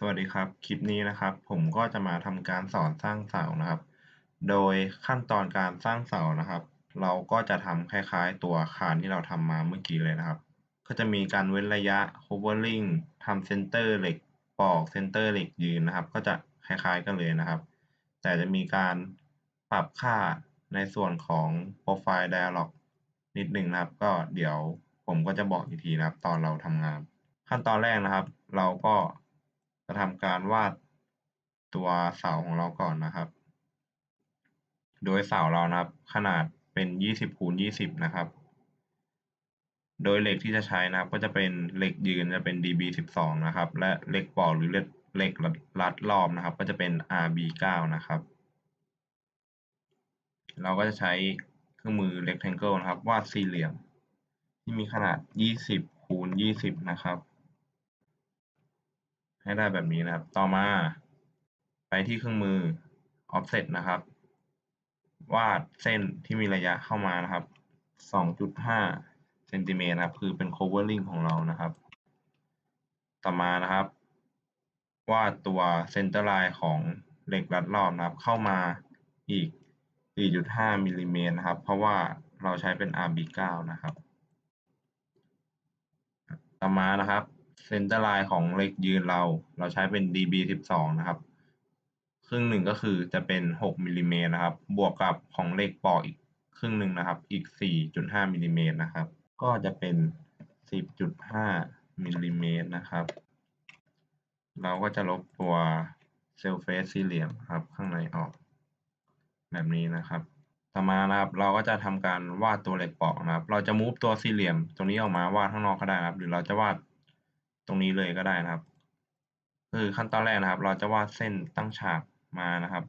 สวัสดีครับ คลิปนี้นะครับ ผมก็จะมาทำการสอนสร้างเสานะครับ โดยขั้นตอนการสร้างเสานะครับ เราก็จะทำคล้ายๆ ตัวคารที่เราทำมาเมื่อกี้เลยนะครับ ก็จะมีการเว้นระยะ covering ทำเซนเตอร์เหล็กปอกเซนเตอร์เหล็กยืนนะครับ ก็จะคล้ายๆกันเลยนะครับ แต่จะมีการปรับค่าในส่วนของ profile dialog นิดหนึ่งนะครับ ก็เดี๋ยวผมก็จะบอกอีกทีนะครับ ตอนเราทำงาน ขั้นตอนแรกนะครับ เราก็ จะทำการวาดตัวเสาของเราก่อนนะครับ โดยเสาเรานะครับ ขนาดเป็นยี่สิบคูณยี่สิบนะครับ โดยเหล็กที่จะใช้นะครับก็จะเป็นเหล็กยืนจะเป็น DB สิบสองนะครับ และเหล็กปอกหรือเหล็กรัดรอบนะครับ ก็จะเป็น RB เก้านะครับ เราก็จะใช้เครื่องมือ rectangle นะครับ วาดสี่เหลี่ยม ที่มีขนาดยี่สิบคูณยี่สิบนะครับ ให้ได้แบบนี้นะครับ ต่อมาไปที่เครื่องมือ offset นะครับ วาดเส้นที่มีระยะเข้ามานะครับ 2.5เซนติเมตรนะครับ คือเป็น covering ของเรานะครับ ต่อมานะครับ วาดตัว center line ของเหล็กรัดรอบนะครับ เข้ามาอีก 4.5มิลลิเมตรนะครับ เพราะว่าเราใช้เป็น RB9 นะครับ ต่อมานะครับ เซนเตอร์ไลน์ของเหล็กยืนเรา เราใช้เป็น DB 12 นะครับ ครึ่งหนึ่งก็คือจะเป็น 6มิลลิเมตรนะครับ บวกกับของเหล็กปอกอีกครึ่งหนึ่งนะครับ อีก 4.5มิลลิเมตรนะครับ ก็จะเป็น 10.5มิลลิเมตรนะครับ เราก็จะลบตัวเซลเฟสสี่เหลี่ยมครับ ข้างในออก แบบนี้นะครับ ต่อมานะครับ เราก็จะทำการวาดตัวเหล็กปอกนะครับ เราจะมูฟตัวสี่เหลี่ยมตรงนี้ออกมาวาดข้างนอกก็ได้นะครับ หรือเราจะวาด ตรงนี้เลยก็ได้นะครับ คือขั้นตอนแรกนะครับ เราจะวาดเส้นตั้งฉากมานะครับ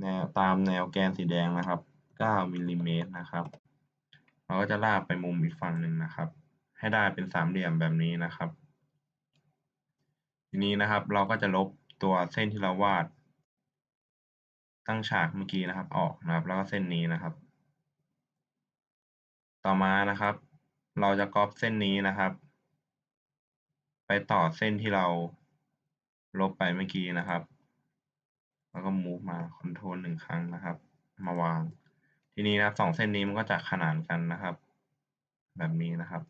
แนวตามแนวแกนสีแดงนะครับ 9มิลลิเมตรนะครับ เราก็จะลากไปมุมอีกฝั่งหนึ่งนะครับ ให้ได้เป็นสามเหลี่ยมแบบนี้นะครับ ทีนี้นะครับเราก็จะลบตัวเส้นที่เราวาด ตั้งฉากเมื่อกี้นะครับ ออกนะครับ แล้วก็เส้นนี้นะครับ ต่อมานะครับ เราจะก๊อปเส้นนี้นะครับ ไปต่อเส้นที่เราลบไปเมื่อกี้นะครับ แล้วก็ move มา control หนึ่งครั้งนะครับ มาวาง ทีนี้นะครับสองเส้นนี้มันก็จะขนานกันนะครับ แบบนี้นะครับ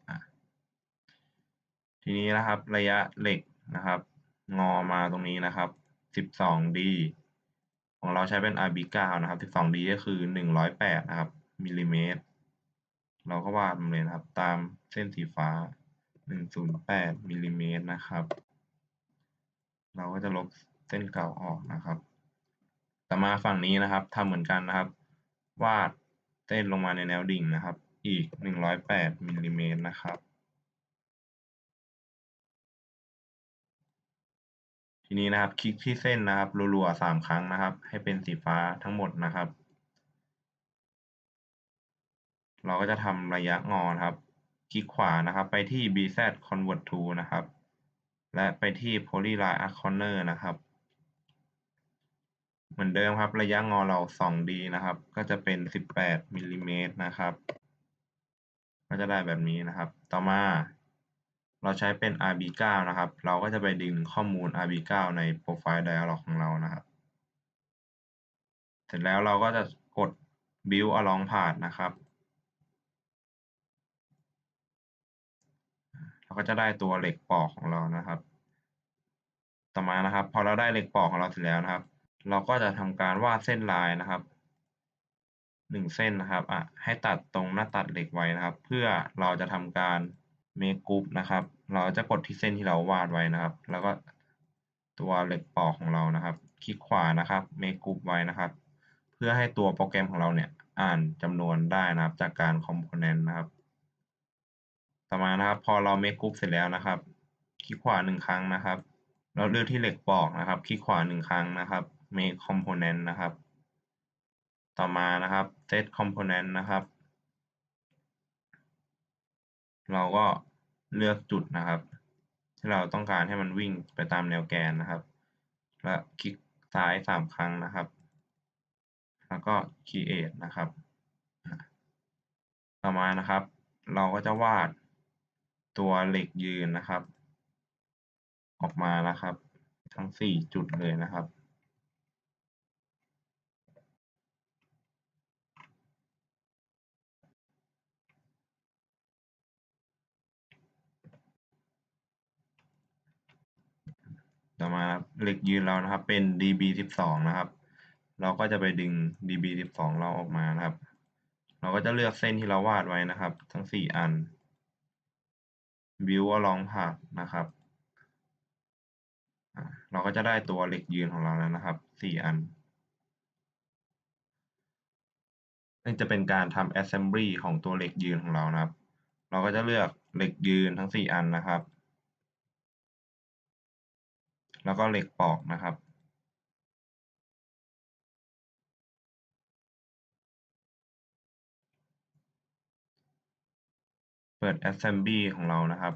ทีนี้นะครับระยะเหล็กนะครับ งอมาตรงนี้นะครับ 12D ของเราใช้เป็น RB9 นะครับ 12D ก็คือ 108 นะครับมิลลิเมตร เราก็วาดมันเลยนะครับ ตามเส้นสีฟ้า 108มิลลิเมตรนะครับ เราก็จะลบเส้นเก่าออกนะครับ ต่อมาฝั่งนี้นะครับทำเหมือนกันนะครับ วาดเส้นลงมาในแนวดิ่งนะครับ อีก 108มิลลิเมตรนะครับ ทีนี้นะครับคลิกที่เส้นนะครับรัวๆสามครั้งนะครับ ให้เป็นสีฟ้าทั้งหมดนะครับ เราก็จะทำระยะงอนะครับ คลิกขวานะครับ ไปที่ bz convert to นะครับ และไปที่ polyline corner นะครับ เหมือนเดิมครับ ระยะงอเรา 2D นะครับ ก็จะเป็น 18มิลลิเมตรนะครับ ก็จะได้แบบนี้นะครับ ต่อมาเราใช้เป็น RB9 นะครับ เราก็จะไปดึงข้อมูล RB9 ใน Profile Dialog ของเรานะครับ เสร็จแล้วเราก็จะกด Build Along Path นะครับ เราก็จะได้ตัวเหล็กปอกของเรานะครับ ต่อมานะครับ พอเราได้เหล็กปอกของเราเสร็จแล้วนะครับ เราก็จะทำการวาดเส้นลายนะครับหนึ่งเส้นนะครับอะให้ตัดตรงหน้าตัดเหล็กไว้นะครับ เพื่อเราจะทำการเมกรุ๊ปนะครับ เราจะกดที่เส้นที่เราวาดไว้นะครับ แล้วก็ตัวเหล็กปอกของเรานะครับ คลิกขวานะครับเมกรุ๊ปไว้นะครับ เพื่อให้ตัวโปรแกรมของเราเนี่ยอ่านจำนวนได้นะครับ จากการคอมโพเนนต์นะครับ ต่อมานะครับ พอเราเมคกรุ๊ปเสร็จแล้วนะครับ คลิกขวาหนึ่งครั้งนะครับ เราเลือกที่เหล็กปอกนะครับ คลิกขวาหนึ่งครั้งนะครับ make component นะครับ ต่อมานะครับ set component นะครับ เราก็เลือกจุดนะครับ ที่เราต้องการให้มันวิ่งไปตามแนวแกนนะครับ และคลิกซ้ายสามครั้งนะครับ แล้วก็ create นะครับ ต่อมานะครับ เราก็จะวาด ตัวเหล็กยืนนะครับ ออกมานะครับ ทั้งสี่จุดเลยนะครับ ต่อมาเหล็กยืนเรานะครับเป็น db สิบสองนะครับ เราก็จะไปดึง db สิบสองเราออกมานะครับ เราก็จะเลือกเส้นที่เราวาดไว้นะครับ ทั้งสี่อัน view along path นะครับ เราก็จะได้ตัวเหล็กยืนของเราแล้วนะครับสี่อันนี่จะเป็นการทำ assembly ของตัวเหล็กยืนของเรานะครับ เราก็จะเลือกเหล็กยืนทั้งสี่อันนะครับ แล้วก็เหล็กปอกนะครับ เปิด assembly ของเรานะครับ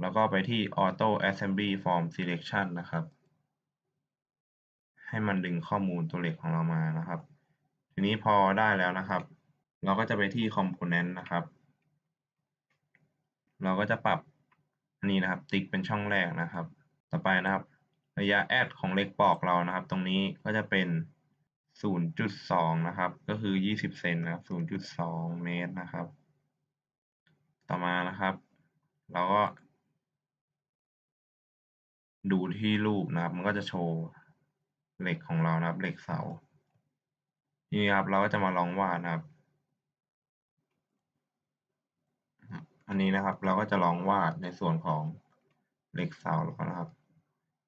แล้วก็ไปที่ auto assembly form selection นะครับ ให้มันดึงข้อมูลตัวเหล็กของเรามานะครับ ทีนี้พอได้แล้วนะครับ เราก็จะไปที่ component นะครับ เราก็จะปรับอันนี้นะครับ ติ๊กเป็นช่องแรกนะครับ ต่อไปนะครับ ระยะแอดของเล็กปอกเรานะครับ ตรงนี้ก็จะเป็น 0.2 นะครับ ก็คือ 20 เซนนะครับ 0.2 เมตรนะครับ ต่อมานะครับ เราก็ ดูที่รูปนะครับ มันก็จะโชว์เหล็กของเรานะครับเหล็กเสานี่ครับเราก็จะมาลองวาดนะครับ อันนี้นะครับเราก็จะลองวาดในส่วนของเหล็กเสาแล้วนะครับ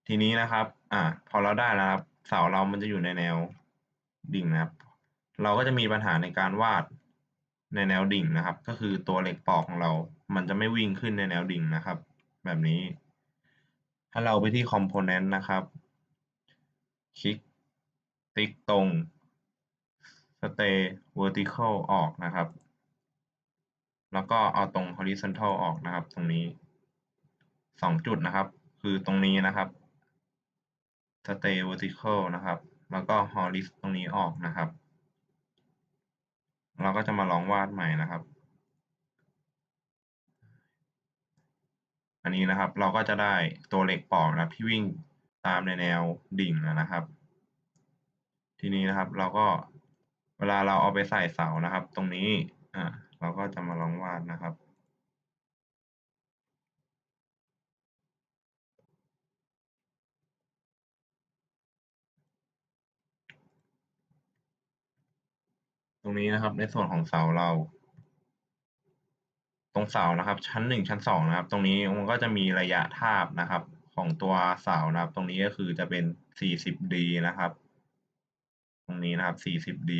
ทีนี้นะครับ อ่า พอเราได้แล้วครับ เสาเรามันจะอยู่ในแนวดิ่งนะครับ เราก็จะมีปัญหาในการวาด ในแนวดิ่งนะครับ ก็คือตัวเหล็กปอกของเรา มันจะไม่วิ่งขึ้นในแนวดิ่งนะครับ แบบนี้ ถ้าเราไปที่ component นะครับ คลิก ติ๊กตรง stay vertical ออกนะครับ แล้วก็เอาตรง horizontal ออกนะครับ ตรงนี้สองจุดนะครับ คือตรงนี้นะครับ stay vertical นะครับ แล้วก็ horizontal ตรงนี้ออกนะครับ เราก็จะมาลองวาดใหม่นะครับ อันนี้นะครับเราก็จะได้ตัวเหล็กปอกนะครับที่วิ่งตามในแนวดิ่งนะครับ ทีนี้นะครับเราก็เวลาเราเอาไปใส่เสานะครับ ตรงนี้อ่าเราก็จะมาลองวาดนะครับ ต รงนี้นะครับ ในส่วนของเสาเรา ตรงเสานะครับ ชั้นหนึ่งชั้นสองนะครับ ตรงนี้มันก็จะมีระยะทาบนะครับ ของตัวเสานะครับ ตรงนี้ก็คือจะเป็น 40D นะครับ ตรงนี้นะครับ 40D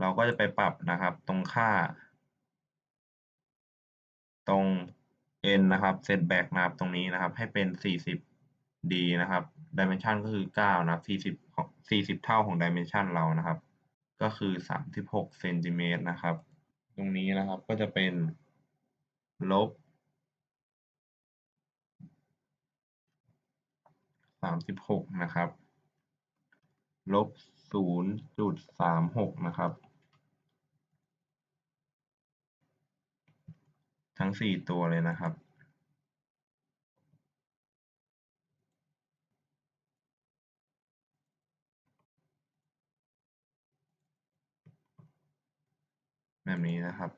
เราก็จะไปปรับนะครับ ตรงค่า ตรง n นะครับ setback นะครับ ตรงนี้นะครับ ให้เป็น 40d นะครับ dimension ก็คือ 9 นะครับ 40 40 เท่าของ dimension เรานะครับ ก็คือ36เซนติเมตรนะครับ ตรงนี้นะครับก็จะเป็นลบ36นะครับ ลบ0.36นะครับ ทั้ง4ตัวเลยนะครับ แบบ นี้นะครับ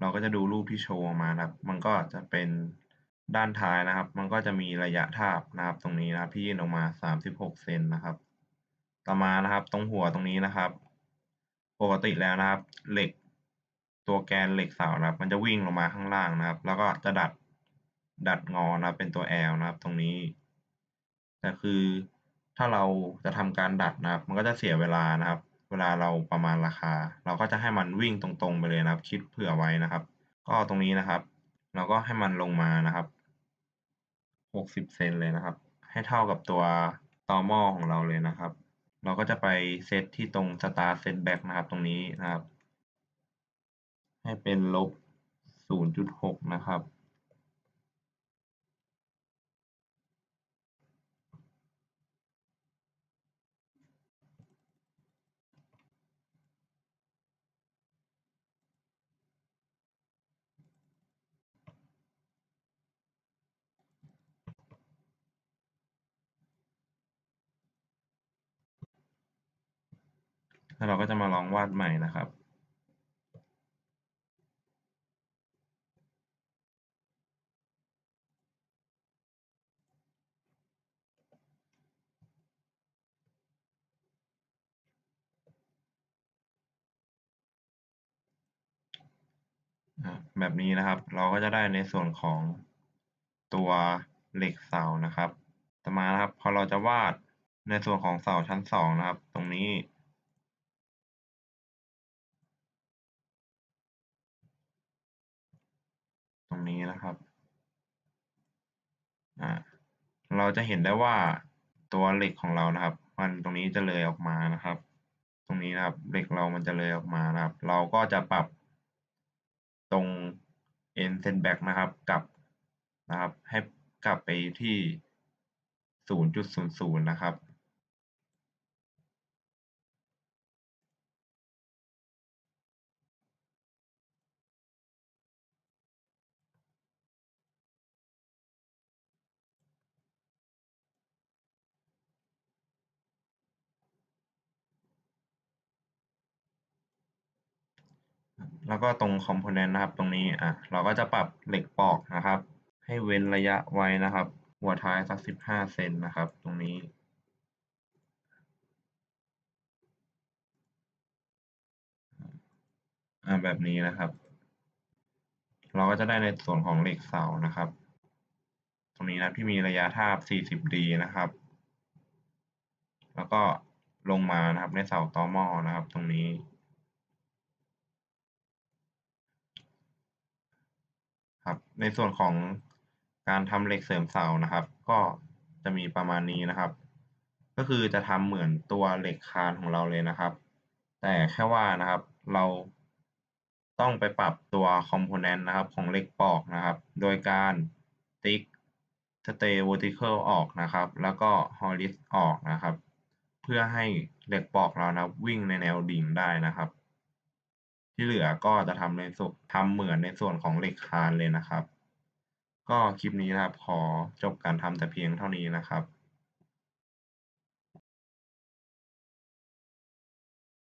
เราก็จะดูรูปที่โชว์มานะครับ มันก็จะเป็นด้านท้ายนะครับ มันก็จะมีระยะทาบนะครับ ตรงนี้นะครับที่ยื่นออกมา 36 เซนนะครับ ต่อมานะครับ ตรงหัวตรงนี้นะครับ ปกติแล้วนะครับ เหล็กตัวแกนเหล็กเสานะครับ มันจะวิ่งลงมาข้างล่างนะครับ แล้วก็จะดัดดัดงอนะครับ เป็นตัว L นะครับ ตรงนี้ แต่คือถ้าเราจะทำการดัดนะครับ มันก็จะเสียเวลานะครับ วลาเราประมาณราคา เราก็จะให้มันวิ่งตรงๆไปเลยนะครับ คิดเผื่อไว้นะครับ ก็ตรงนี้นะครับ เราก็ให้มันลงมานะครับ 60 เซนเลยนะครับ ให้เท่ากับตัวตอหม้อของเราเลยนะครับ เราก็จะไปเซตที่ตรง start setback นะครับ ตรงนี้นะครับ ให้เป็นลบ 0.6 นะครับ แล้วเราก็จะมาลองวาดใหม่นะครับ แบบนี้นะครับเราก็จะได้ในส่วนของตัวเหล็กเสานะครับ ต่อมานะครับพอเราจะวาดในส่วนของเสาชั้น2นะครับ ตรงนี้ ตรง นี้นะครับเราจะเห็นได้ว่าตัวเหล็กของเรานะครับ มันตรงนี้จะเลยออกมานะครับ ตรงนี้นะครับเหล็กเรามันจะเลยออกมานะครับ เราก็จะปรับตรง end setback นะครับกลับนะครับให้กลับไปที่ 0.00 นะครับ แล้วก็ตรง component นะครับตรงนี้อ่าเราก็จะปรับเหล็กปอกนะครับ ให้เว้นระยะไว้นะครับ หัวท้ายสัก15เซนนะครับ ตรงนี้อ่าแบบนี้นะครับ เราก็จะได้ในส่วนของเหล็กเสานะครับ ตรงนี้นะที่มีระยะทาบ 40 D นะครับ แล้วก็ลงมานะครับในเสาตอหม้อนะครับ ตรงนี้ ครับ ในส่วนของการทำเหล็กเสริมเสานะครับ ก็จะมีประมาณนี้นะครับ ก็คือจะทำเหมือนตัวเหล็กคานของเราเลยนะครับ แต่แค่ว่านะครับเราต้องไปปรับตัว component นะครับของเหล็กปอกนะครับ โดยการติ๊ก stay vertical ออกนะครับ แล้วก็ horis ออกนะครับ เพื่อให้เหล็กปอกเรานะวิ่งในแนวดิ่งได้นะครับ ที่เหลือก็จะทำในส่วนทำเหมือนในส่วนของเหล็กคานเลยนะครับ ก็คลิปนี้นะครับขอจบการทำแต่เพียงเท่านี้นะครับ